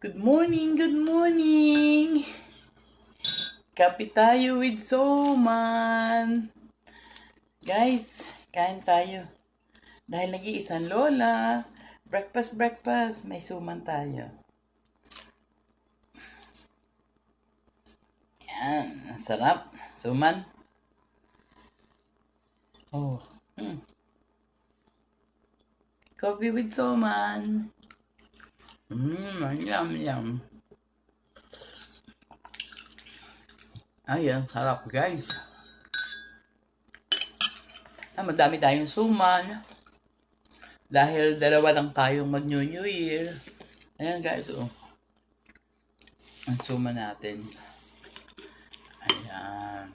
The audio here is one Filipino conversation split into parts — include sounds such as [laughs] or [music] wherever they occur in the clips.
Good morning, good morning! Kape tayo with Soman! Guys, kain tayo. Dahil nag-iisang lola, breakfast, breakfast, may suman tayo. Yan, sarap. Suman. Oh, hmm. Coffee with Soman. Mmm, yum, yum. Ayan, sarap guys. Ah, madami tayong suman. Dahil dalawa lang tayong mag-New New Year. Ayan guys, oh. Ang suman natin. Ayan.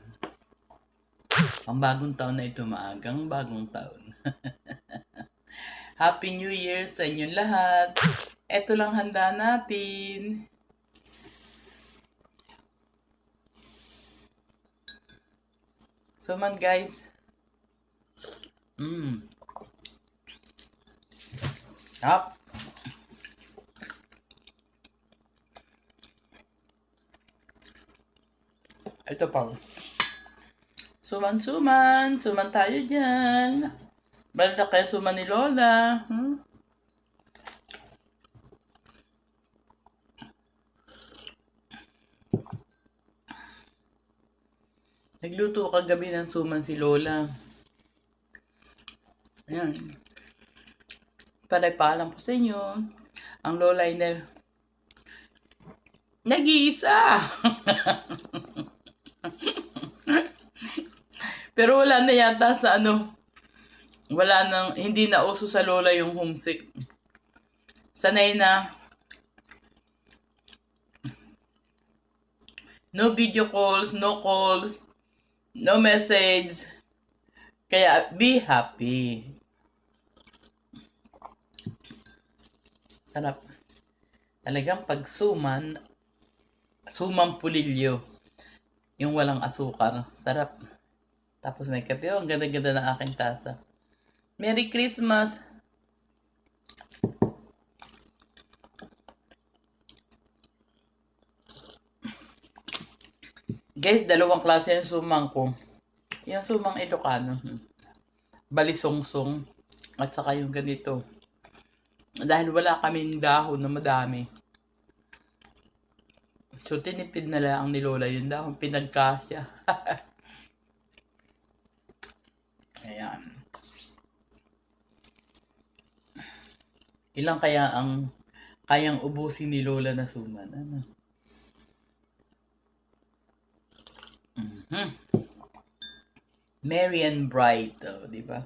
Ang bagong taon na ito, maagang bagong taon. [laughs] Happy New Year sa inyong lahat. Ito lang handa natin. Suman guys. Mmm. Up. Ito pa. Suman-suman. Suman tayo dyan. Balda kayo suman ni Lola. Hmm? Nagluto kagabi ng suman si Lola. Ayan. Palay-palang po sa inyo. Ang Lola ay na... Nag-iisa! [laughs] Pero wala na yata sa ano. Wala nang, hindi na uso sa Lola yung homesick. Sanay na. No video calls, no calls, no message. Kaya be happy. Sarap. Talagang pag suman, sumang pulilyo. Yung walang asukar. Sarap. Tapos may kape. Oh, ang ganda-ganda ng aking tasa. Merry Christmas! Guys, dalawang klase yung sumang ko. Yung sumang Ilocano. Balisongsong. At saka yung ganito. Dahil wala kaming dahon na madami. So, tinipid na lang ni Lola yung dahon. Pinagkasya. [laughs] Ayan. Ilang kaya ang kayang ubusin ni Lola na suman? Ano? Mhm. Merry and bright, oh, di ba?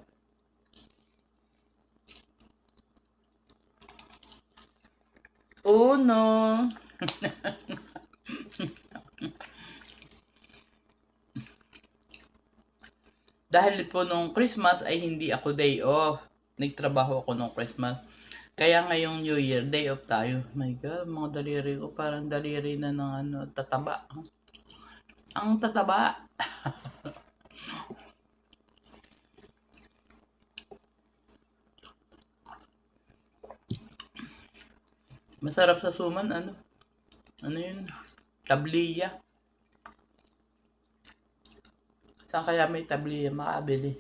Oh no. [laughs] Dahil po nung Christmas ay hindi ako day off. Nagtrabaho ako nung Christmas. Kaya ngayong New Year, day off tayo. My God, mga daliri ko parang daliri na ng ano, tataba. Ang tataba. Masarap sa suman, ano? Ano yun? Tabliya. Saan kaya may tabliya makabili?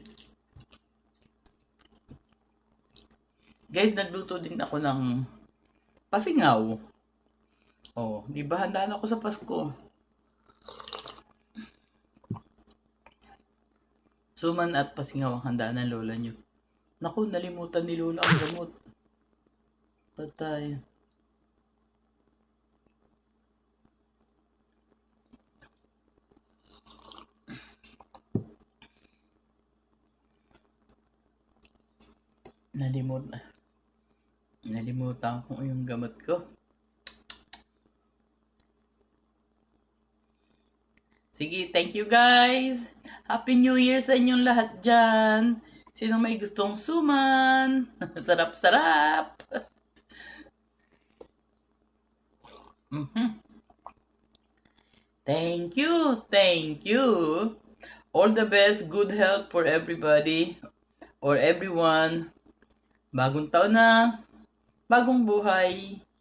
Guys, nagluto din ako ng pasingaw. Oh, di ba handa na ako sa Pasko? Suman at pasingaw ang handa ng lola nyo. Naku, nalimutan ni lola ang gamot. Patay. Nalimut na. Nalimutan ko yung gamot ko. Sige, thank you guys! Happy New Year sa inyong lahat dyan! Sino may gustong suman? [laughs] Sarap-sarap! Mhm. Thank you, thank you. All the best, good health for everybody or everyone. Bagong taon na, bagong buhay.